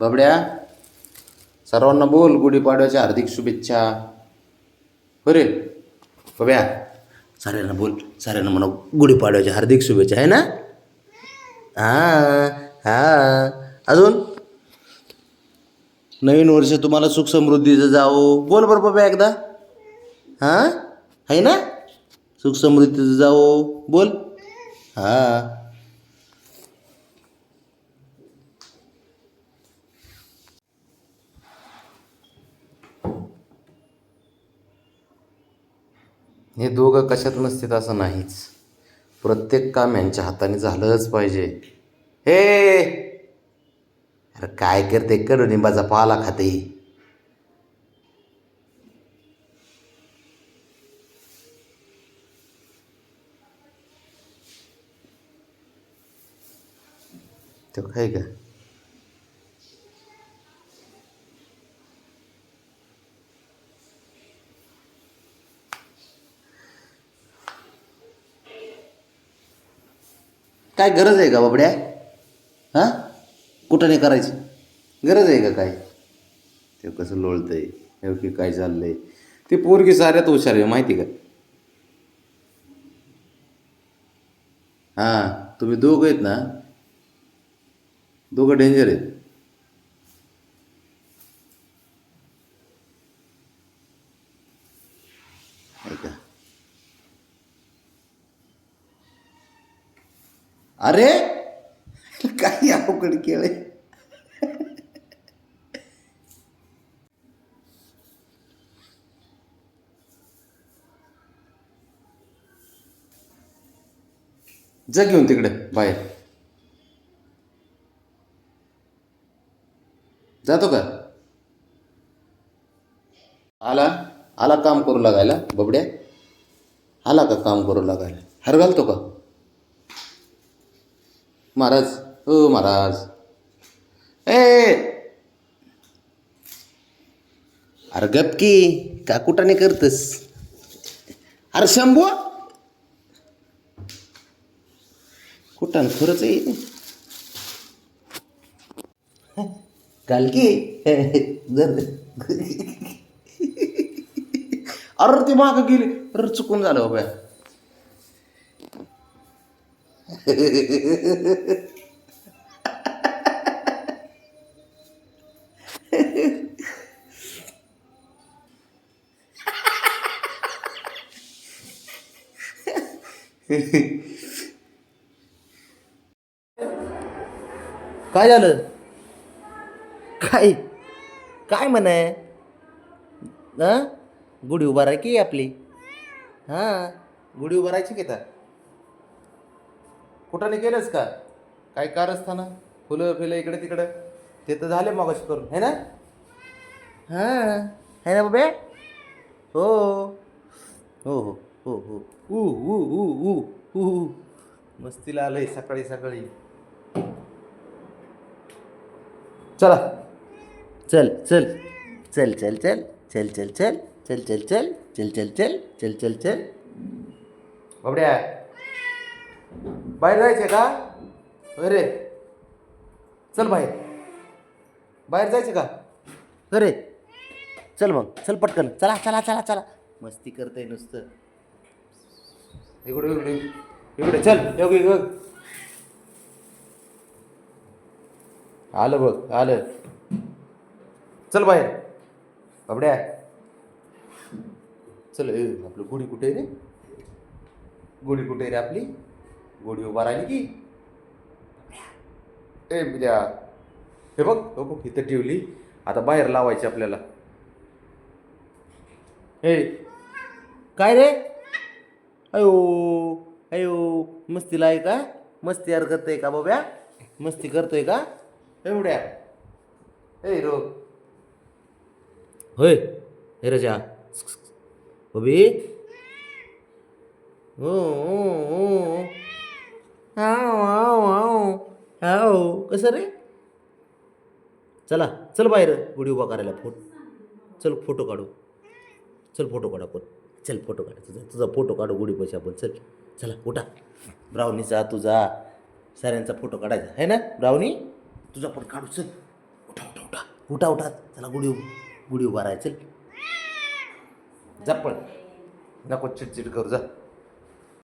बाबड्या सर्वांना बोल गुढीपाडव्याच्या हार्दिक शुभेच्छा. हो बरे बाब्या साऱ्यांना बोल साऱ्यांना म्हणा गुढीपाडव्याच्या हार्दिक शुभेच्छा आहे ना? हां हां. अजून? नवीन वर्ष तुम्हाला सुख समृद्धीचं जावो. बोल बरं बाबा एकदा. हां? आहे ना? सुख समृद्धीचं जावो. बोल. हां. हे दोघं कशात नसतात असं नाहीच. प्रत्येक काम यांच्या हाताने झालंच पाहिजे. हे! अरे काय करते? कडुनिंबाचा पाला खाते. तो काय का काय गरज आहे का बाबड्या? हां? कुठं नाही करायची. गरज आहे का काय? ते कसं लोळतं हे की काय चाललं आहे ते पोरगी साऱ्यात हुशार आहे माहिती का? हां तुम्ही दोघं आहेत ना? दोघं डेंजर आहेत. ऐका. अरे? काय अवघड केलंय. जा घेऊन तिकडे बाहेर. जातो का? आला? आला काम करू लागायला बबड्या? आला का काम करू लागायला? हर घालतो का? महाराज हो महाराज. ए! अरे गपकी का कुठं करतस? अरे शंभू! कुठं खरंच आहे? काल की? जर अरे ती मागं गेली. अरे चुकून झालं बाबा. काय झालं? काय? काय म्हणाय हां? गुढी उभारायची की आपली. हां? गुढी उभारायची की तर कुठं नाही केलंस का? काय कारस्थानं? फुलं फिलं इकडे तिकडं? ते तर झाले मगाशी करून है ना? हां है ना बाबे? हो. हो हो हो हो. ऊ ऊ ऊ ऊ ऊ. मस्तीला आलंय सकाळी सकाळी. चला. चल चल. चल चल चल. चल चल चल. चल चल चल. चल चल चल. चल चल चल. बाबड्या. बाहेर जायचे का? अरे. चल बाहेर. बाहेर जायचं का? अरे. चल मग. चल पटकन. चला चला चला चला. मस्ती करते नुसतं. इकडे इकडे. इकडे. चल. योग बघ आलं बघ आलं. चल बाहेर. बाबड्या. चल आपलं गुढी कुठे रे? गुढी कुठे रे आपली? गोडी उभा राहिली की? ए द्या हे बघ हो बघ इथं ठेवली. आता बाहेर लावायची आपल्याला. हे काय रे? अयो अयो मस्तीला आहे का? मस्ती यार करतोय का बाब्या? मस्ती करतोय का? एवढ्या ए रो. होय हे रजा. बबी ओ ओ ओ. हाव हाव हाव. हाव. कसं रे? चला चल बाहेर. गुढी उभा करायला फोटो. चल फोटो काढू. चल फोटो काढू आपण चल फोटो काढ. तुझा तुझा फोटो काढू गुढी पैसे आपण. चल चला उठा. ब्राउनीचा तुझा. साऱ्यांचा फोटो काढायचा. आहे ना ब्राउनी? तुझा पण काढू चल. उठा उठा उठा. उठा उठा. चला गुढी उभ- गुढी उभा राहायचं जा पण नको चिडचिड करू जा.